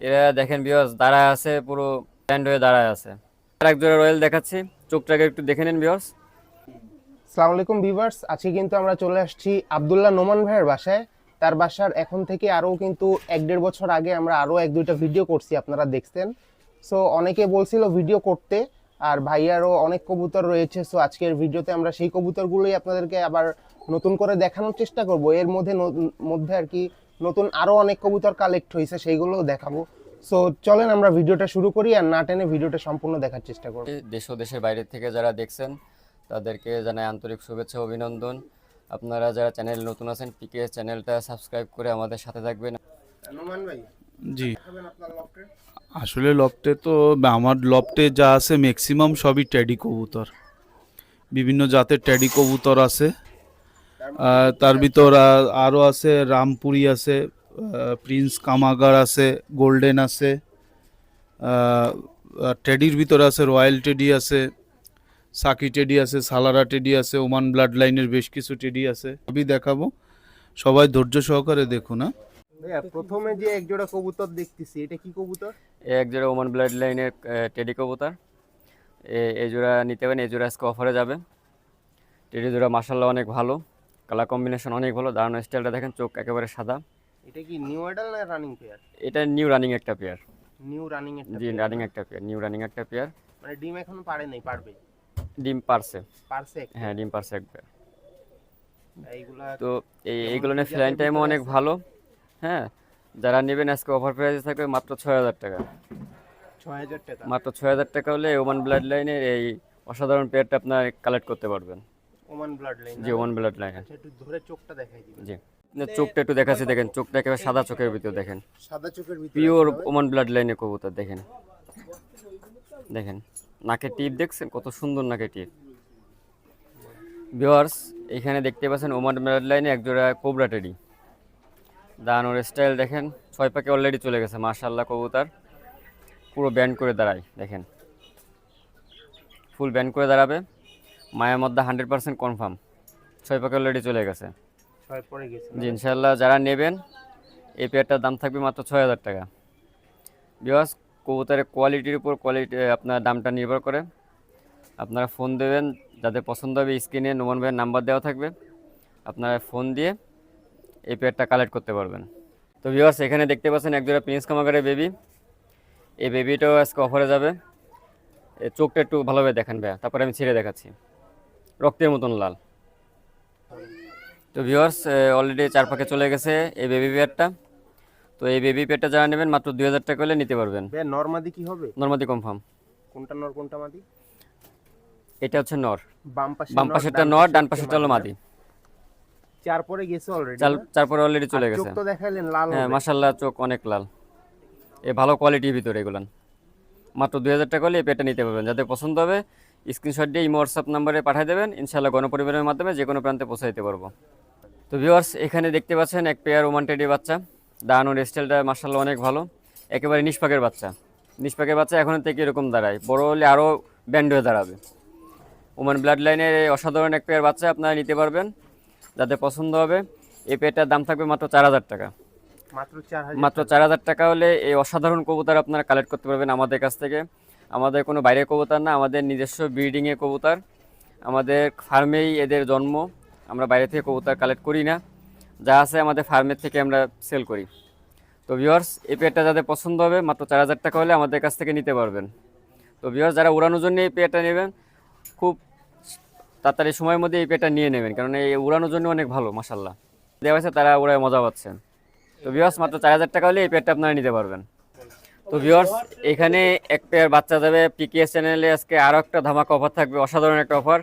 এরা দেখেন বিয়স দাঁড়ায় আছে, পুরো ব্যান্ড হয়ে দাঁড়ায় আছে। এক জোড়া রয়্যাল দেখাচ্ছি, চোখটাকে একটু দেখে নিন বিয়স সালাম আলাইকুম ভিউয়ার্স আজকে কিন্তু আমরা চলে আসছি আবদুল্লাহ নোমান ভাইয়ের বাসায়। তার বাসার এখন থেকে আরও কিন্তু এক দেড় বছর আগে আমরা আরও এক দুইটা ভিডিও করছি, আপনারা দেখছেন। সো অনেকে বলছিল ভিডিও করতে, আর ভাইয়ারও অনেক কবুতর রয়েছে। সো আজকের ভিডিওতে আমরা সেই কবুতরগুলোই আপনাদেরকে আবার নতুন করে দেখানোর চেষ্টা করব। এর মধ্যে মধ্যে আর কি নতুন আরও অনেক কবুতর কালেক্ট হয়েছে সেইগুলোও দেখাবো। সো চলেন আমরা ভিডিওটা শুরু করি আর না টেনে ভিডিওটা সম্পূর্ণ দেখার চেষ্টা করব। দেশ ও দেশের বাইরে থেকে যারা দেখছেন তাদেরকে জানাই আন্তরিক শুভেচ্ছা অভিনন্দন। আপনারা যারা চ্যানেল নতুন আছেন পিকে চ্যানেলটা সাবস্ক্রাইব করে আমাদের সাথে থাকবেন। ভাই জি। আপনার আসলে লফটে তো আমার লফটে যা আছে ম্যাক্সিমাম সবই ট্যাডি কবুতর। বিভিন্ন জাতের ট্যাডি কবুতর আছে। তার ভিতর আরও আছে রামপুরি আছে প্রিন্স কামাগার আছে গোল্ডেন আছে টেডির ভিতর আছে রয়্যাল টেডি আছে সাকি টেডি আছে সালারা টেডি আছে ওমান ব্লাড লাইনের বেশ কিছু টেডি আছে সবই দেখাবো। সবাই ধৈর্য সহকারে দেখুন হ্যাঁ। ভাইয়া প্রথমে যে এক জোড়া কবুতর দেখতেছি এটা কি কবুতর? এ এক জোড়া ওমান ব্লাড লাইনের টেডি কবুতর। এ- এই জোড়া নিতে পারেন এই জোড়া আজকে অফারে যাবে। টেডি জোড়া মাসাল্লাহ অনেক ভালো। কালার কম্বিনেশন অনেক ভালো দাঁড়ানো স্টাইলটা দেখেন চোখ একেবারে সাদা। এটা কি নিউ অ্যাডাল না রানিং পেয়ার এটা নিউ রানিং একটা পেয়ার নিউ রানিং এর জি রানিং একটা পেয়ার নিউ রানিং একটা পেয়ার মানে ডিম এখনও পারে নাই পারবে ডিম পারছে পারছে হ্যাঁ ডিম পারছে একবার এইগুলা তো এই এইগুলো নিয়ে ফ্লাইং টাইমও অনেক ভালো। হ্যাঁ যারা নেবেন আজকে অফার প্রাইসে থাকবে মাত্র ছয় হাজার টাকা। ছয় হাজার টাকা। মাত্র ছয় হাজার টাকা হলে ওমান ব্লাড লাইনের এই অসাধারণ পেয়ারটা আপনার কালেক্ট করতে পারবেন। ওমান ব্লাড লাইন জি ওমান ব্লাড আচ্ছা একটু ধরে চোখটা দেখাই দিবেন। জি চোখটা একটু দেখাচ্ছি দেখেন চোখটা একেবারে সাদা চোখের ভিতর দেখেন। সাদা চোখের ভিতরে পিওর ওমান ব্লাড লাইনের কবুতর দেখেন। দেখেন নাকের টিপ দেখছেন? কত সুন্দর নাকের টিপ। ভিওয়ার্স এখানে দেখতে পাচ্ছেন ওমান ব্লাড লাইনে একজোড়া কোবরা টেডি দাঁড়ানোর স্টাইল দেখেন ছয় পাকে অলরেডি চলে গেছে মার্শাল্লাহ কবুতর। পুরো ব্যান্ড করে দাঁড়ায় দেখেন। ফুল ব্যান্ড করে দাঁড়াবে। মায়ের মধ্যে হান্ড্রেড পার্সেন্ট কনফার্ম ছয় পাকে অলরেডি চলে গেছে। জি ইনশাল্লাহ যারা নেবেন এই পেয়ারটার দাম থাকবে মাত্র ছয় হাজার টাকা। বিকজ কবুতরের কোয়ালিটির উপর কোয়ালিটি আপনার দামটা নির্ভর করে। আপনারা ফোন দেবেন যাদের পছন্দ হবে স্ক্রিনে নোমান ভাইয়ের নাম্বার দেওয়া থাকবে। আপনারা ফোন দিয়ে এই পেয়ারটা কালেক্ট করতে পারবেন। তো ভিওয়ার্স এখানে দেখতে পাচ্ছেন একজোড়া প্রিন্স কামাগারের বেবি এই বেবিটাও আজকে অফারে যাবে। এ চোখটা একটু ভালোভাবে দেখেন ভাইয়া। তারপরে আমি ছেড়ে দেখাচ্ছি। রক্তের মতন লাল। তো ভিউয়ার্স অলরেডি চার পাকে চলে গেছে এই বেবি পেয়ারটা তো এই বেবি পেয়ারটা যারা নেবেন মাত্র দুই হাজার টাকা হলে নিতে পারবেন। নরমাদি কি হবে? নর্মাদি কনফার্ম কোনটা নর কোনটা মাদি? এটা হচ্ছে নর। বাম পাশে বাম নর, পাশেরটা ডান নর পাশে ডান পাশেরটা হলো মাদি। চার পরে গেছে অলরেডি চার চারপরে অলরেডি চলে গেছে। চোখ তো দেখাইলেন লাল হ্যাঁ। মাসাল্লাহ চোখ অনেক লাল। এ ভালো কোয়ালিটির ভিতরে এগুলান। মাত্র দুই হাজার টাকা হলে এই পেয়ারটা নিতে পারবেন। যাদের পছন্দ হবে স্ক্রিনশট দিয়ে ইমো হোয়াটসঅ্যাপ নাম্বারে পাঠিয়ে দেবেন। ইনশাল্লাহ গণপরিবারের মাধ্যমে যে কোনো প্রান্তে পৌঁছে দিতে পারব। তো ভিউয়ার্স এখানে দেখতে পাচ্ছেন এক পেয়ার ওমান টেডি বাচ্চা। দাঁড়ানোর স্টাইলটা মার্শাল্লাহ অনেক ভালো। একেবারে নিষ্পাকের বাচ্চা। নিষ্পাকের বাচ্চা এখন থেকে এরকম দাঁড়ায়। বড় হলে আরও ব্যান্ড হয়ে দাঁড়াবে। ওমান ব্লাড লাইনের এই অসাধারণ এক পেয়ার বাচ্চা আপনারা নিতে পারবেন। যাতে পছন্দ হবে। এই পেয়ারটার দাম থাকবে মাত্র চার হাজার টাকা। মাত্র চার হাজার মাত্র চার হাজার টাকা হলে এই অসাধারণ কবুতর আপনারা কালেক্ট করতে পারবেন আমাদের কাছ থেকে। আমাদের কোনো বাইরের কবুতর না, আমাদের নিজস্ব ব্রিডিংয়ের কবুতর। আমাদের ফার্মেই এদের জন্ম, আমরা বাইরে থেকে কবুতর কালেক্ট করি না। যা আছে আমাদের ফার্মের থেকে আমরা সেল করি। তো ভিওয়ার্স এই পেয়ারটা যাদের পছন্দ হবে, মাত্র চার হাজার টাকা হলে আমাদের কাছ থেকে নিতে পারবেন। তো ভিওয়ার্স যারা উড়ানোর জন্য এই পেয়ারটা নেবেন, খুব তাড়াতাড়ি সময়ের মধ্যে এই পেয়ারটা নিয়ে নেবেন। কারণ এই উড়ানোর জন্য অনেক ভালো মাসাল্লাহ দেওয়া হয়েছে তারা ওরাই মজা পাচ্ছেন। তো ভিওয়ার্স মাত্র চার হাজার টাকা হলে এই পেয়ারটা আপনারা নিতে পারবেন। তো ভিওয়ার্স এখানে এক বাচ্চা যাবে। পিকেএস চ্যানেলে আজকে আরও একটা ধামাকা অফার থাকবে, অসাধারণ একটা অফার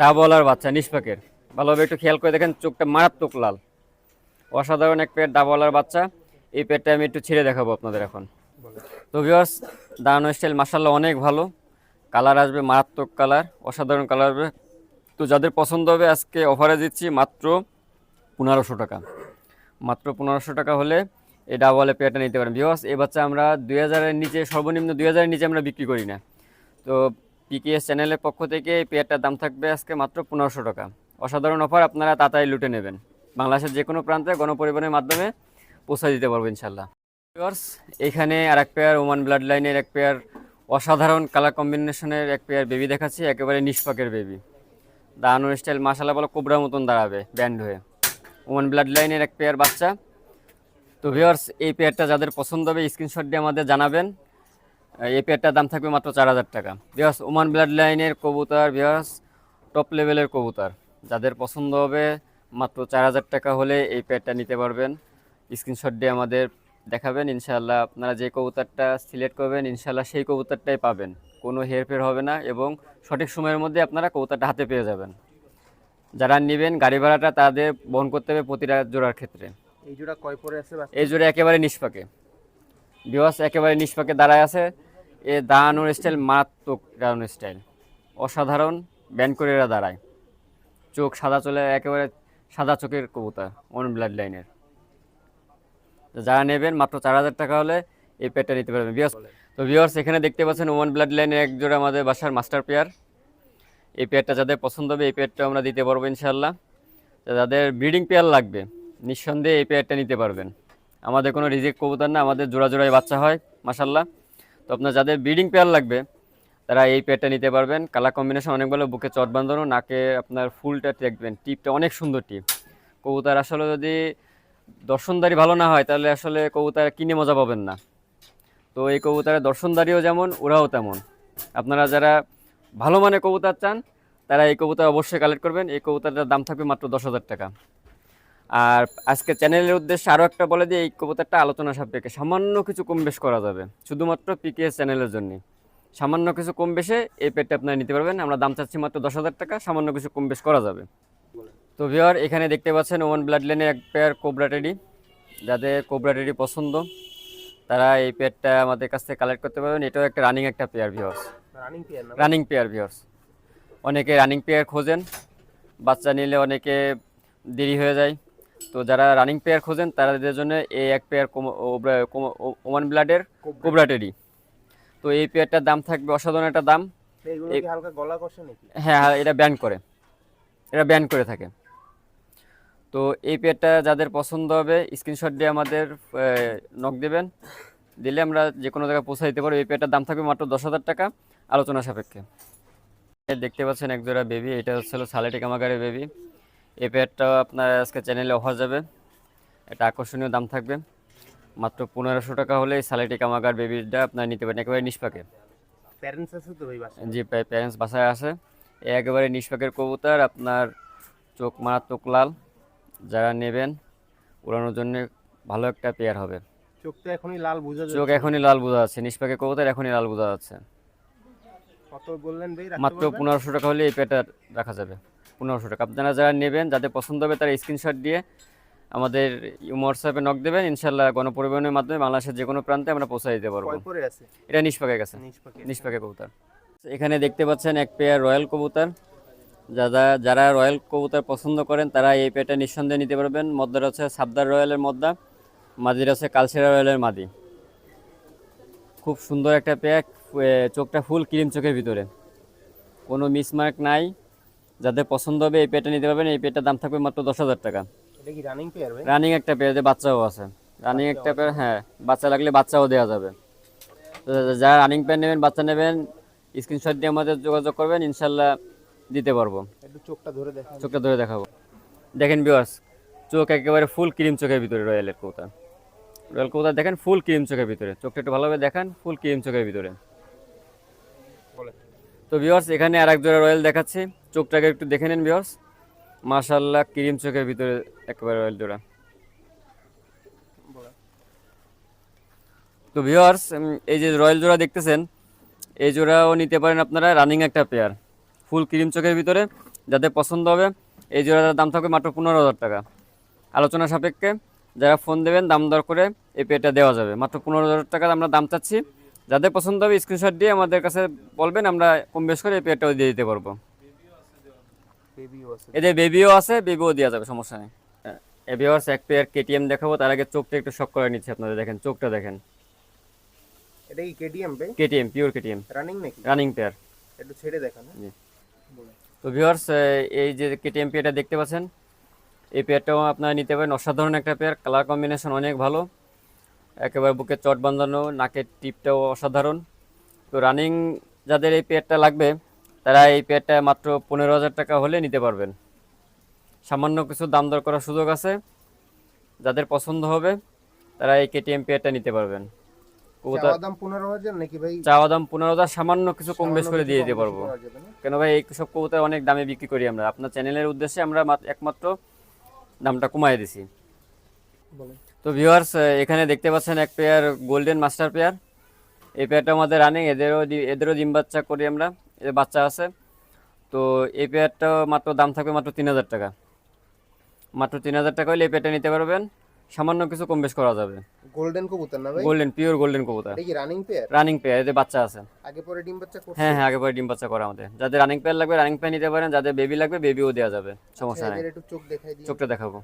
ডাবলার বাচ্চা, নিষ্পাকের। ভালোভাবে একটু খেয়াল করে দেখেন, চোখটা মারাত্মক লাল। অসাধারণ এক পেয়ার ডাবলার বাচ্চা। এই পেয়ারটা আমি একটু ছেড়ে দেখাবো আপনাদের এখন। তো ভিওয়ার্স দাঁড়ানো স্টাইল মাসাল্লাহ অনেক ভালো। কালার আসবে, মারাত্মক কালার অসাধারণ কালার আসবে। তো যাদের পছন্দ হবে, আজকে অফারে দিচ্ছি মাত্র পনেরোশো টাকা। মাত্র পনেরোশো টাকা হলে এই ডাবলে পেয়ারটা নিতে পারেন। বিকজ এই বাচ্চা আমরা দুই হাজারের নিচে, সর্বনিম্ন দুই হাজারের নিচে আমরা বিক্রি করি না। তো পিকেএস চ্যানেলের পক্ষ থেকে এই পেয়ারটার দাম থাকবে আজকে মাত্র পনেরোশো টাকা। অসাধারণ অফার আপনারা তাড়াতাড়ি লুটে নেবেন। বাংলাদেশের যে কোনো প্রান্তে গণপরিবহনের মাধ্যমে পৌঁছে দিতে পারব ইনশাল্লাহ ভিউয়ার্স এখানে আর এক পেয়ার ওমান ব্লাড লাইনের এক পেয়ার অসাধারণ কালার কম্বিনেশনের এক পেয়ার বেবি দেখাচ্ছি, একেবারে নিষ্পাকের বেবি দাঁড়ানোর স্টাইল মাসালা বলো কোবরার মতন দাঁড়াবে ব্যান্ড হয়ে। ওমান ব্লাড লাইনের এক পেয়ার বাচ্চা। তো ভিউয়ার্স এই পেয়ারটা যাদের পছন্দ হবে স্ক্রিনশট দিয়ে আমাদের জানাবেন। এই পেয়ারটার দাম থাকবে মাত্র চার হাজার টাকা। ভিউয়ার্স ওমান ব্লাড লাইনের কবুতর ভিউয়ার্স টপ লেভেলের কবুতর। যাদের পছন্দ হবে, মাত্র চার হাজার টাকা হলে এই পেয়ারটা নিতে পারবেন। স্ক্রিনশট দিয়ে আমাদের দেখাবেন, ইনশাআল্লাহ আপনারা যে কবুতরটা সিলেক্ট করবেন, ইনশাআল্লাহ সেই কবুতরটাই পাবেন। কোনো হেরফের হবে না এবং সঠিক সময়ের মধ্যে আপনারা কবুতরটা হাতে পেয়ে যাবেন। যারা নেবেন গাড়ি ভাড়াটা তাদের বহন করতে হবে প্রতিটা জোড়ার ক্ষেত্রে। এই জোড়া কয় পরে আছে? এই জোড়া একেবারে নিষ্পাকে। বিওয়াস একেবারে নিষ্পাকে দাঁড়ায় আছে। এ দাঁড়ানোর স্টাইল মারাত্মক দাঁড়ানোর স্টাইল অসাধারণ ব্যান্ড করে এরা দাঁড়ায়। চোখ সাদা চলে, একেবারে সাদা চোখের কবুতর অন ব্লাড লাইনের যারা নেবেন, মাত্র চার হাজার টাকা হলে এই পেয়ারটা নিতে পারবেন। বিয়াস তো বিয়ার্স এখানে দেখতে পাচ্ছেন ওমান ব্লাড লাইনের এক জোড়া আমাদের বাসার মাস্টার পেয়ার এই পেয়ারটা যাদের পছন্দ হবে, এই পেয়ারটা আমরা দিতে পারব ইনশাল্লাহ যাদের ব্রিডিং পেয়ার লাগবে নিঃসন্দেহে এই পেয়ারটা নিতে পারবেন। আমাদের কোনো রিজেক্ট কবুতর না, আমাদের জোড়া জোড়ায় বাচ্চা হয় মাসাল্লাহ তো আপনার যাদের ব্রিডিং পেয়ার লাগবে, তারা এই পেয়ারটা নিতে পারবেন। কালার কম্বিনেশন অনেক ভালো বুকে চট বাঁধানো, নাকে আপনার ফুলটা দেখবেন। টিপটা অনেক সুন্দর টিপ। কবুতর আসলে যদি দর্শনদারি ভালো না হয়, তাহলে আসলে কবুতর কিনে মজা পাবেন না। তো এই কবুতরের দর্শনদারিও যেমন, ওরাও তেমন। আপনারা যারা ভালো মানের কবুতর চান, তারা এই কবুতর অবশ্যই কালেক্ট করবেন। এই কবুতরটার দাম থাকবে মাত্র দশ হাজার টাকা। আর আজকে চ্যানেলের উদ্দেশ্যে আরও একটা বলে দিয়ে এই কবুতরটা আলোচনা সাপেক্ষে সামান্য কিছু কম বেশ করা যাবে শুধুমাত্র পিকেএস চ্যানেলের জন্য সামান্য কিছু কম বেশে এই পেটটা আপনারা নিতে পারবেন আমরা দাম চাচ্ছি মাত্র দশ হাজার টাকা সামান্য কিছু কম বেশ করা যাবে। তো ভিওর এখানে দেখতে পাচ্ছেন ওয়ান ব্লাড লাইনের এক পেয়ার কোবরা টেডি যাদের কোবরা টেডি পছন্দ তারা এই পেয়ারটা আমাদের কাছ থেকে কালেক্ট করতে পারবেন। এটাও একটা রানিং একটা pair viewers running pair running pair viewers অনেকে রানিং পেয়ার খোঁজেন বাচ্চা নিলে অনেকে দেরি হয়ে যায়। তো যারা রানিং পেয়ার খোঁজেন তাদের জন্য এই এক পেয়ার ওমান ব্লাডের কোবরা টেডি তো এই পেয়ারটার দাম থাকবে অসাধারণ একটা দাম। হ্যাঁ হ্যাঁ এটা ব্যান করে। এটা ব্যান করে থাকে। তো এই পেয়ারটা যাদের পছন্দ হবে স্ক্রিনশট দিয়ে আমাদের নক দেবেন। দিলে আমরা যে কোনো জায়গায় পৌঁছে দিতে পারব। এই পেয়ারটার দাম থাকবে মাত্র দশ হাজার টাকা। আলোচনা সাপেক্ষে। দেখতে পাচ্ছেন এক জোড়া বেবি এটা হচ্ছে হলো সালেটি কামাগারের বেবি এই পেয়ারটাও আপনার আজকে চ্যানেলে অফার যাবে। এটা আকর্ষণীয় দাম থাকবে। মাত্র পনেরোশো টাকা হলে এই সালেটি কামাগার বেবিটা আপনার নিতে পারেন একেবারে নিষ্পাকে। প্যারেন্টস আছে তো ভাই জি প্যারেন্টস বাসায় আছে। একেবারে নিষ্পাকের কবুতর আপনার চোখ মারাত্মক লাল। যারা নেবেন উড়ানোর জন্য ভালো একটা পেয়ার হবে। চোখ তো এখনই লাল বোঝা চোখ এখনই লাল বোঝা যাচ্ছে। নিষ্পাকের কবুতর এখনই লাল বোঝা যাচ্ছে। কত বললেন ভাই? মাত্র পনেরোশো টাকা হলে এই পেয়ারটা রাখা যাবে। পনেরোশো টাকা। আপনারা যারা নেবেন যাদের পছন্দ হবে তারা স্ক্রিনশট দিয়ে আমাদের হোয়াটসঅ্যাপে নক দেবেন। ইনশাল্লাহ গণপরিবহনের মাধ্যমে বাংলাদেশের যে কোনো প্রান্তে আমরা পৌঁছে দিতে পারব। আছে? এটা নিষ্পাকের কাছে নিষ্পাকে নিষ্পাকে কবুতর। এখানে দেখতে পাচ্ছেন এক পেয়ার রয়্যাল কবুতর। যারা যারা রয়্যাল কবুতর পছন্দ করেন তারা এই পেয়ারটা নিঃসন্দেহে নিতে পারবেন। মদ্দার হচ্ছে সাবদার রয়্যালের মদ্দা মাদির আছে কালসেরা রয়্যালের মাদি। খুব সুন্দর একটা পেয়ার চোখটা ফুল ক্রিম চোখের ভিতরে। কোনো মিসমার্ক নাই। যাদের পছন্দ হবে এই পেয়ারটা নিতে পারবেন এই পেয়ারটার দাম থাকবে মাত্র দশ হাজার টাকা। রানিং রানিং একটা পেয়ার যে বাচ্চাও আছে। রানিং একটা পেয়ার হ্যাঁ বাচ্চা লাগলে বাচ্চাও দেওয়া যাবে। যারা রানিং পেয়ার নেবেন বাচ্চা নেবেন স্ক্রিনশট দিয়ে আমাদের যোগাযোগ করবেন ইনশাল্লাহ দিতে পারব। চোখটা ধরে চোখটা ধরে দেখাবো। দেখেন বিয়ার্স চোখ একেবারে ফুল ক্রিম চোখের ভিতরে রয়্যালের কৌতা রয়্যাল কৌতা দেখেন ফুল ক্রিম চোখের ভিতরে। চোখটা একটু ভালোভাবে দেখান ফুল ক্রিম চোখের ভিতরে। তো বিয়ার্স এখানে আর এক জোড়া রয়্যাল দেখাচ্ছি। চোখটাকে একটু দেখে নেন বিয়ার্স মাশাল্লাহ ক্রিম চোখের ভিতরে একেবারে রয়্যাল জোড়া। তো ভিওয়ার্স এই যে রয়্যাল জোড়া দেখতেছেন, এই জোড়াও নিতে পারেন আপনারা রানিং একটা পেয়ার ফুল ক্রিম চোখের ভিতরে, যাদের পছন্দ হবে, এই জোড়াটার দাম থাকবে মাত্র পনেরো হাজার টাকা। আলোচনা সাপেক্ষে, যারা ফোন দেবেন, দাম দর করে এই পেয়ারটা দেওয়া যাবে। মাত্র পনেরো হাজার টাকা আমরা দাম চাচ্ছি। যাদের পছন্দ হবে স্ক্রিনশট দিয়ে আমাদের কাছে বলবেন, আমরা কম বেশ করে এই পেয়ারটাও দিয়ে দিতে পারব। এদের বেবিও আছে বেবিও দেওয়া যাবে সমস্যা নেই। এ ভিওয়ার্স এক পেয়ার কেটিএম দেখাবো তার আগে চোখটা একটু শক করে নিচ্ছে আপনাদের দেখেন চোখটা দেখেন। এটা কি কেটিএম ভাই কেটিএম পিওর কেটিএম রানিং নাকি? রানিং পেয়ার একটু ছেড়ে দেখান হ্যাঁ? জি। তো ভিউয়ার্স এই যে কেটিএম পেয়ারটা দেখতে পাচ্ছেন এই পেয়ারটাও আপনারা নিতে পারেন। অসাধারণ একটা পেয়ার কালার কম্বিনেশন অনেক ভালো। একেবারে বুকে চট বাঁধানো নাকের টিপটাও অসাধারণ। তো রানিং যাদের এই পেয়ারটা লাগবে তারা এই পেয়ারটা মাত্র পনেরো হাজার টাকা হলে নিতে পারবেন। সামান্য কিছু দাম দর করার সুযোগ আছে। যাদের পছন্দ হবে তারা এই কেটিএম পেয়ারটা নিতে পারবেন। চাওয়া দাম পনেরো হাজার সামান্য কিছু কম বেশ করে দিয়ে দিতে পারব। করা কেন ভাই এই সব কবুতর অনেক দামে বিক্রি করি আমরা। আপনার চ্যানেলের উদ্দেশ্যে আমরা মাত- একমাত্র দামটা কমাই দিছি। তো ভিউয়ার্স এখানে দেখতে পাচ্ছেন এক পেয়ার গোল্ডেন মাস্টার পেয়ার। এই পেয়ারটা আমাদের রানিং এদেরও এদেরও ডিম বাচ্চা করি আমরা। বাচ্চা আছে। তো এই পেয়ারটা মাত্র দাম থাকবে মাত্র তিন হাজার টাকা। মাত্র তিন হাজার টাকা হলে এই পেয়ারটা নিতে পারবেন। সামান্য কিছু কম বেশ করা যাবে। গোল্ডেন কবুতর না ভাই? গোল্ডেন পিওর গোল্ডেন কবুতর। এটা কি রানিং পেয়ার রানিং পেয়ার এদের বাচ্চা আছে। আগে পরে ডিম বাচ্চা করছে? হ্যাঁ হ্যাঁ আগে পরে ডিম বাচ্চা করা আমাদের। যাদের রানিং পেয়ার লাগবে রানিং পেয়ার নিতে পারেন। যাদের বেবি লাগবে বেবিও দেওয়া যাবে। সমস্যা আচ্ছা, নেই। একটু চোখ দেখাই দিই। চোখটা দেখাবো।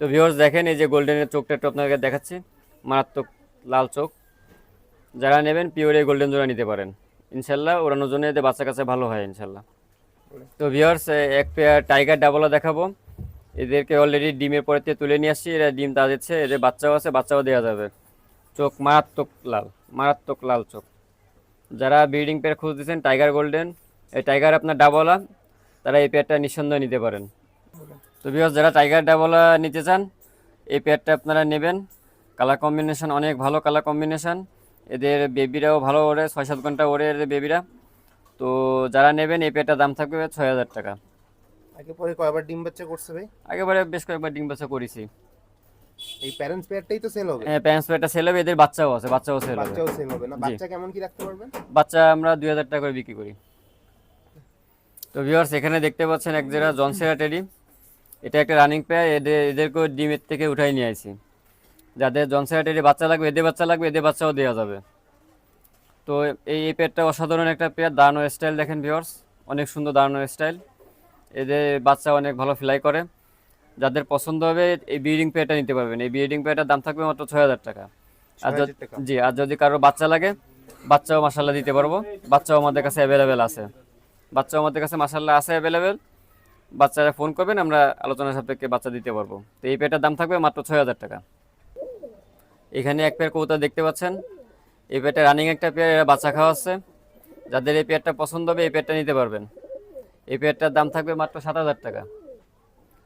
তো ভিউয়ার্স দেখেন এই যে গোল্ডেনের চোখটা একটু আপনাকে দেখাচ্ছি। মারাত্মক লাল চোখ। যারা নেবেন পিওর এই গোল্ডেন জোড়া নিতে পারেন। ইনশাল্লাহ ওড়ানোর জন্য এদের বাচ্চা কাছে ভালো হয় ইনশাল্লাহ। তো ভিউয়ার্স এক পেয়ার টাইগার ডাবলা দেখাবো। এদেরকে অলরেডি ডিমের পরে থেকে তুলে নিয়ে আসছি, এরা ডিম তা দিচ্ছে, এদের বাচ্চাও আছে, বাচ্চাও দেওয়া যাবে। চোখ মারাত্মক লাল মারাত্মক লাল চোখ। যারা ব্রিডিং পেয়ার খুঁজতেছেন টাইগার গোল্ডেন এই টাইগার আপনার ডাবলা তারা এই পেয়ারটা নিঃসন্দেহে নিতে পারেন। তো বিকজ যারা টাইগার ডাবলা নিতে চান, এই পেয়ারটা আপনারা নেবেন। কালার কম্বিনেশন অনেক ভালো কালার কম্বিনেশন এদের বেবিরাও ভালো ওড়ে ছয় সাত ঘণ্টা ওড়ে এদের বেবিরা। তো যারা নেবেন এই পেয়ারটার দাম থাকবে ছয় হাজার টাকা। আগে পরে কয়বার ডিম বাচ্চা করছে ভাই? আগেবারে বেশ কয়েকবার ডিম বাচ্চা করেছি। এই প্যারেন্টস পেয়ারটাই তো সেল হবে? প্যান্স পেয়ারটা সেল হবে এদের বাচ্চাও আছে বাচ্চাও সেল হবে। বাচ্চাও সেল হবে না? বাচ্চা কেমন কি রাখতে পারবেন? বাচ্চা আমরা দুই হাজার টাকা করে বিক্রি করি। তো ভিউয়ার্স এখানে দেখতে পাচ্ছেন এক জোড়া জনসেরা টেডি এটা একটা রানিং পেয়ার এদের এদেরকেও ডিমের থেকে উঠাই নিয়ে আসি। যাদের জনসেরা বাচ্চা লাগবে এদের বাচ্চা লাগবে এদের বাচ্চাও দেওয়া যাবে। তো এই এই পেয়ারটা অসাধারণ একটা পেয়ার দাঁড়ানোর স্টাইল দেখেন ভিউয়ার্স অনেক সুন্দর দাঁড়ানোর স্টাইল এদের বাচ্চা অনেক ভালো ফ্লাই করে। যাদের পছন্দ হবে এই ব্রিডিং পেয়ারটা নিতে পারবেন। এই ব্রিডিং পেয়ারটার দাম থাকবে মাত্র ছয় হাজার টাকা। আর 6,000 যদি- টাকা। জি আর যদি কারও বাচ্চা লাগে বাচ্চাও মাসাল্লাহ দিতে পারব। বাচ্চাও আমাদের কাছে অ্যাভেলেবেল আছে। বাচ্চাও আমাদের কাছে মাসাল্লাহ আছে অ্যাভেলেবেল বাচ্চারা ফোন করবেন আমরা আলোচনা সাপেক্ষে বাচ্চা দিতে পারব। তো এই পেয়ারটার দাম থাকবে মাত্র ছয় হাজার টাকা। এখানে এক পেয়ার কবুতর দেখতে পাচ্ছেন। এই পেয়ারটা রানিং একটা পেয়ার এরা বাচ্চা খাওয়াচ্ছে যাদের এই পেয়ারটা পছন্দ হবে এই পেয়ারটা নিতে পারবেন। এই পেয়ারটার দাম থাকবে মাত্র সাত হাজার টাকা।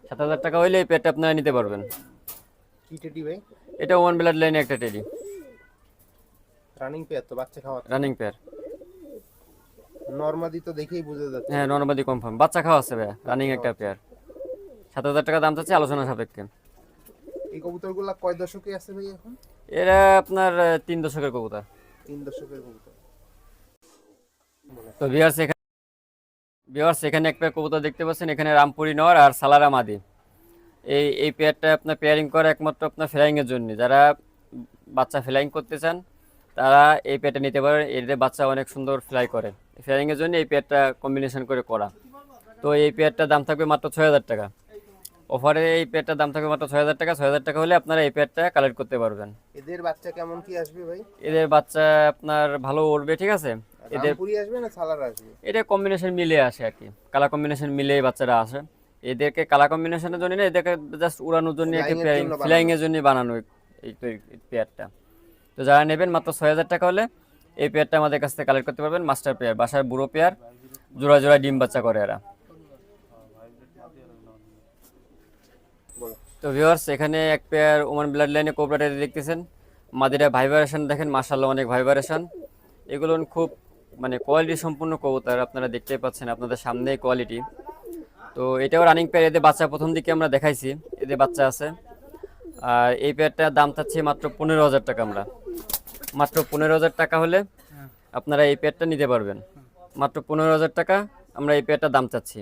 সাত হাজার টাকা হইলে এই পেয়ারটা আপনারা নিতে পারবেন। এটা ওয়ান ব্লাড লাইনে একটা টেডি রানিং পেয়ার তো বাচ্চা খাওয়া রানিং পেয়ার নর্মাদি তো দেখেই বোঝা যাচ্ছে। হ্যাঁ নর্মাদি কনফার্ম বাচ্চা খাওয়া আছে ভাইয়া রানিং একটা পেয়ার সাত হাজার টাকা দাম চাচ্ছে আলোচনা সাপেক্ষে। এই কবুতরগুলা কয় দশকে আছে ভাই এখন? এরা আপনার তিন দশকের কবুতর। তিন দশকের কবুতর। তো বিহার্স এখানে বিহার্স এখানে এক পেয়ার কবুতর দেখতে পাচ্ছেন এখানে রামপুরি নর আর সালারা মাদি। এই এই পেয়ারটা আপনার পেয়ারিং করে একমাত্র আপনার ফ্লাইংয়ের জন্য। যারা বাচ্চা ফ্লাইং করতে চান তারা এই পেয়ারটা নিতে পারেন। এদের বাচ্চা অনেক সুন্দর ফ্লাই করে। ফ্লাইংয়ের জন্য এই পেয়ারটা কম্বিনেশন করে করা। তো এই পেয়ারটার দাম থাকবে মাত্র ছয় হাজার টাকা। অফারে এই পেয়ারটার দাম থাকবে মাত্র ছয় হাজার টাকা। ছয় হাজার টাকা হলে আপনারা এই পেয়ারটা কালেক্ট করতে পারবেন। এদের বাচ্চা কেমন কি আসবে ভাই? এদের বাচ্চা আপনার ভালো উঠবে ঠিক আছে? এদের রামপুরি আসবে না সালার আসবে? এটা কম্বিনেশন মিলে আসে আর কি। কালা কম্বিনেশন মিলে বাচ্চারা আসে। এদেরকে কালা কম্বিনেশনের জন্য না এদেরকে জাস্ট উড়ানোর জন্য। ফ্লাইং এর জন্য বানানো। এই- এই পেয়ারটা তো যারা নেবেন মাত্র ছয় হাজার টাকা হলে এই পেয়ারটা আমাদের কাছ থেকে কালেক্ট করতে পারবেন। মাস্টার পেয়ার বাসার বুড়ো পেয়ার জোড়া জোড়া ডিম বাচ্চা করে এরা। তো ভিউয়ার্স এখানে এক পেয়ার ওমান ব্লাড লাইনে কোবরাটা দেখতেছেন। মাদিরা ভাইব্রেশন দেখেন মার্শাল্লাহ অনেক ভাইব্রেশন এগুলো খুব মানে কোয়ালিটি সম্পূর্ণ কবুতর আপনারা দেখতেই পাচ্ছেন আপনাদের সামনেই কোয়ালিটি তো এটাও রানিং পেয়ার এদের বাচ্চা প্রথম দিকে আমরা দেখাইছি এদের বাচ্চা আছে। আর এই পেয়ারটার দাম চাচ্ছি মাত্র পনেরো হাজার টাকা আমরা। মাত্র পনেরো হাজার টাকা হলে আপনারা এই পেয়ারটা নিতে পারবেন। মাত্র পনেরো হাজার টাকা আমরা এই পেয়ারটার দাম চাচ্ছি।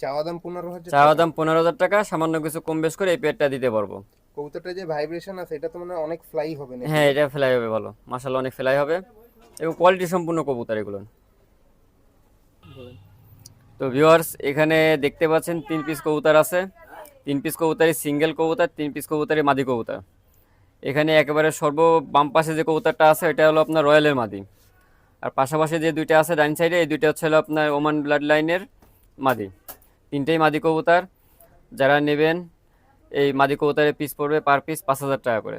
চাওয়া দাম পনেরো হাজার চাওয়া দাম পনেরো হাজার টাকা সামান্য কিছু কম বেশ করে এই পেয়ারটা দিতে পারব। কবুতরটা যে ভাইব্রেশন আছে এটা তো মানে অনেক ফ্লাই হবে না হ্যাঁ এটা ফ্লাই হবে ভালো অনেক ফ্লাই হবে। এবং কোয়ালিটি সম্পূর্ণ কবুতর এগুলো। তো ভিউয়ার্স এখানে দেখতে পাচ্ছেন তিন পিস কবুতর আছে। তিন পিস কবুতরই সিঙ্গেল কবুতর তিন পিস কবুতরই মাদি কবুতর। এখানে একেবারে সর্ব বাম পাশে যে কবুতরটা আছে এটা হলো আপনার রয়্যালের মাদি। আর পাশাপাশি যে দুইটা আছে ডাইন সাইডে এই দুইটা হচ্ছে হলো আপনার ওমান ব্লাড লাইনের মাদি। তিনটেই মাদি কবুতর। যারা নেবেন এই মাদি কবুতরের পিস পড়বে পার পিস পাঁচ হাজার টাকা করে।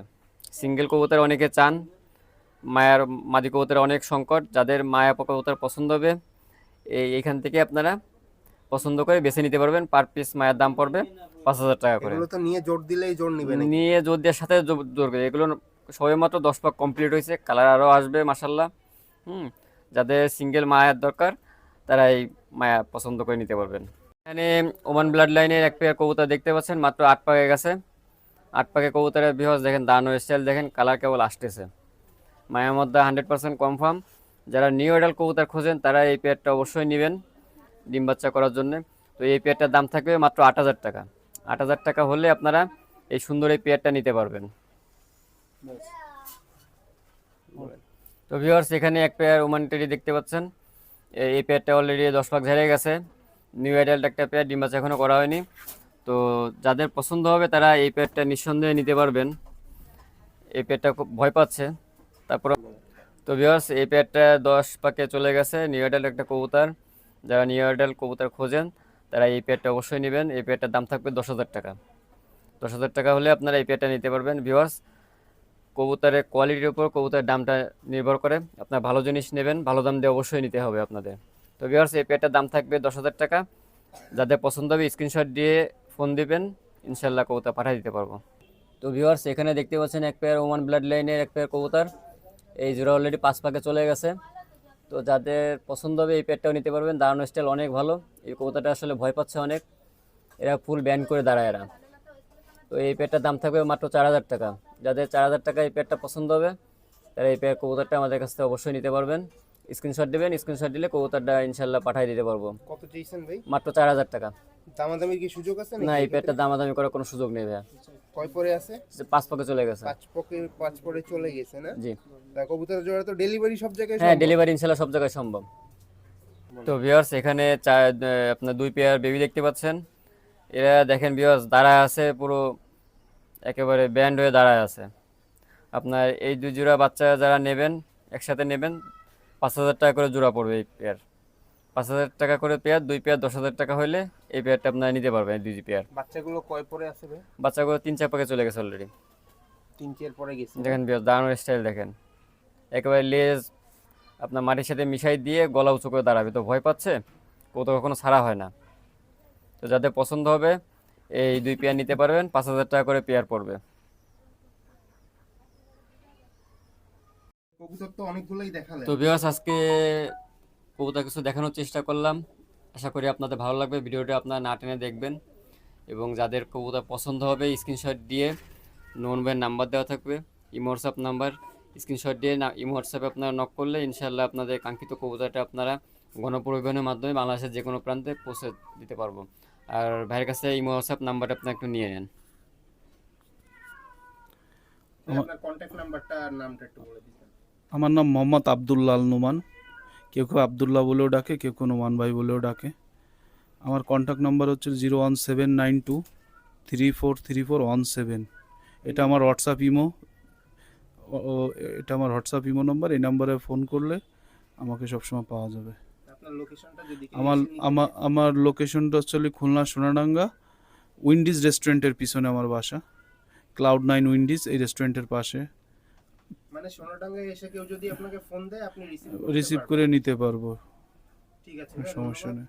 সিঙ্গেল কবুতার অনেকে চান। মায়ার মাদি কবুতর অনেক সংকট। যাদের মায়া কবুতর পছন্দ হবে এই এইখান থেকে আপনারা পছন্দ করে বেছে নিতে পারবেন। পার পিস মায়ের দাম পড়বে পাঁচ হাজার টাকা করে। এগুলো তো নিয়ে জোর দিলেই জোর নিবে নিয়ে জোর দেওয়ার সাথে জোর করে। এগুলো সবে মাত্র দশ পাক কমপ্লিট হয়েছে। কালার আরও আসবে মাসাল্লাহ হুম যাদের সিঙ্গেল মায়ের দরকার তারা এই মায়া পছন্দ করে নিতে পারবেন। এখানে ওমান ব্লাড লাইনের এক পেয়ার কবুতর দেখতে পাচ্ছেন, মাত্র আট পাকে গেছে। আট পাকে কবুতরের বিহস দেখেন দানো স্টাইল দেখেন কালার কেবল আসতেছে। মায়ের মধ্যে হান্ড্রেড পার্সেন্ট কনফার্ম যারা নিউ এডাল কবুতর খোঁজেন, তারা এই পেয়ারটা অবশ্যই নেবেন ডিম বাচ্চা করার জন্য। তো এই পেয়ারটার দাম থাকবে মাত্র আট হাজার টাকা। আট হাজার টাকা হলে আপনারা এই সুন্দর এই পেয়ারটা নিতে পারবেন। তো ভিউয়ার্স এখানে এক পেয়ার ওমান টেরি দেখতে পাচ্ছেন। এই এই পেয়ারটা অলরেডি দশ পাক ঝেড়ে গেছে। নিউ অ্যাডাল্ট একটা পেয়ার ডিম বাচ্চা এখনও করা হয়নি। তো যাদের পছন্দ হবে, তারা এই পেয়ারটা নিঃসন্দেহে নিতে পারবেন। এই পেয়ারটা খুব ভয় পাচ্ছে। তারপর তো ভিউয়ার্স এই পেয়ারটা দশ পাকে চলে গেছে নিউ অ্যাডাল্ট একটা কবুতর। যারা নিউ অ্যাডাল্ট কবুতর খোঁজেন, তারা এই পেয়ারটা অবশ্যই নেবেন। এই পেয়ারটার দাম থাকবে দশ হাজার টাকা। দশ হাজার টাকা হলে আপনারা এই পেয়ারটা নিতে পারবেন। ভিউয়ার্স কবুতরের কোয়ালিটির উপর কবুতরের দামটা নির্ভর করে। আপনার ভালো জিনিস নেবেন, ভালো দাম দিয়ে অবশ্যই নিতে হবে আপনাদের। তো ভিউয়ার্স এই পেয়ারটার দাম থাকবে দশ হাজার টাকা। যাদের পছন্দ হবে স্ক্রিনশট দিয়ে ফোন দিবেন ইনশাল্লাহ কবুতর পাঠিয়ে দিতে পারব। তো ভিউয়ার্স এখানে দেখতে পাচ্ছেন এক পেয়ার ওমান ব্লাড লাইনের এক পেয়ার কবুতর। এই জোড়া অলরেডি পাঁচ পাকে চলে গেছে। তো যাদের পছন্দ হবে এই পেয়ারটাও নিতে পারবেন। দাঁড়ানো স্টাইল অনেক ভালো। এই কবুতরটা আসলে ভয় পাচ্ছে অনেক। এরা ফুল ব্যান করে দাঁড়ায় এরা। তো এই পেয়ারটার দাম থাকবে মাত্র চার হাজার টাকা। যাদের চার হাজার টাকা এই পেয়ারটা পছন্দ হবে, তারা এই পেয়ার কবুতরটা আমাদের কাছ থেকে অবশ্যই নিতে পারবেন। স্ক্রিনশট দেবেন স্ক্রিনশট দিলে কবুতরটা ইনশাল্লাহ পাঠিয়ে দিতে পারব। কত চেয়েছেন ভাই? মাত্র চার হাজার টাকা। দামাদামির কি সুযোগ আছে না এই পেয়ারটা দামাদামি করার কোনো সুযোগ নেই ভাইয়া। কয় পরে আছে? পাঁচ পাকে চলে গেছে। পাঁচ পকে পাঁচ পরে চলে গেছে না? জি। তা কবুতর জোড়া তো ডেলিভারি সব জায়গায় হ্যাঁ ডেলিভারি ইনশাল্লাহ সব জায়গায় সম্ভব। তো ভিউয়ার্স এখানে চার আপনার দুই পেয়ার বেবি দেখতে পাচ্ছেন। এরা দেখেন ভিউয়ার্স দাঁড়ায় আছে পুরো একেবারে ব্যান্ড হয়ে দাঁড়ায় আছে। আপনার এই দুই জোড়া বাচ্চা যারা নেবেন একসাথে নেবেন পাঁচ হাজার টাকা করে জোড়া পড়বে এই পেয়ার পাঁচ হাজার টাকা করে পেয়ার দুই পেয়ার দশ হাজার টাকা হলে এই পেয়ারটা আপনারা নিতে পারবেন দুই পেয়ার বাচ্চাগুলো কয় পরে ভাই? বাচ্চাগুলো তিন চার পাকে চলে গেছে অলরেডি তিন চার পরে গেছে। দেখেন দাঁড়ানোর স্টাইল দেখেন। একেবারে লেজ আপনার মাটির সাথে মিশাই দিয়ে গলা উঁচু করে দাঁড়াবে। তো ভয় পাচ্ছে? কত কখনো ছাড়া হয় না। তো যাদের পছন্দ হবে এই দুই পেয়ার নিতে পারবেন পাঁচ হাজার টাকা করে পেয়ার পড়বে। কবুতর তো অনেকগুলোই দেখালেন। তো ভিউয়ার্স আজকে কবুতর কিছু দেখানোর চেষ্টা করলাম। আশা করি আপনাদের ভালো লাগবে। ভিডিওটা আপনারা না টেনে দেখবেন। এবং যাদের কবুতর পছন্দ হবে স্ক্রিনশট দিয়ে নোন ভাইয়ের নাম্বার দেওয়া থাকবে। ইমো হোয়াটসঅ্যাপ নাম্বার স্ক্রিনশট দিয়ে না ইমো হোয়াটসঅ্যাপে আপনারা নক করলে ইনশাল্লাহ আপনাদের কাঙ্ক্ষিত কবুতরটা আপনারা গণপরিবহনের মাধ্যমে বাংলাদেশের যে কোনো প্রান্তে পৌঁছে দিতে পারব। আর ভাইয়ের কাছে ইমো হোয়াটসঅ্যাপ নাম্বারটা আপনারা একটু নিয়ে নেন। আপনার কন্ট্যাক্ট নাম্বারটা আর নামটা একটু বলে দিবেন আমার নাম মোহাম্মদ আবদুল্লাহ আল নোমান। কেউ কেউ আবদুল্লাহ বলেও ডাকে কেউ কেউ নোমান ভাই বলেও ডাকে। আমার কন্ট্যাক্ট নাম্বার হচ্ছে zero one seven nine two three four three four one seven. এটা আমার হোয়াটসঅ্যাপ ইমো। এটা আমার হোয়াটসঅ্যাপ ইমো নাম্বার। এই নাম্বারে ফোন করলে আমাকে সবসময় পাওয়া যাবে। আমার আমার আমার লোকেশনটা হচ্ছে খুলনা সোনাডাঙ্গা উইন্ডিজ রেস্টুরেন্টের পিছনে আমার বাসা। ক্লাউড নাইন উইন্ডিজ এই রেস্টুরেন্টের পাশে। মানে সোনাডাঙ্গায় এসে কেউ যদি আপনাকে ফোন দেয় আপনি রিসিভ রিসিভ করে নিতে পারব। ঠিক আছে সমস্যা নেই।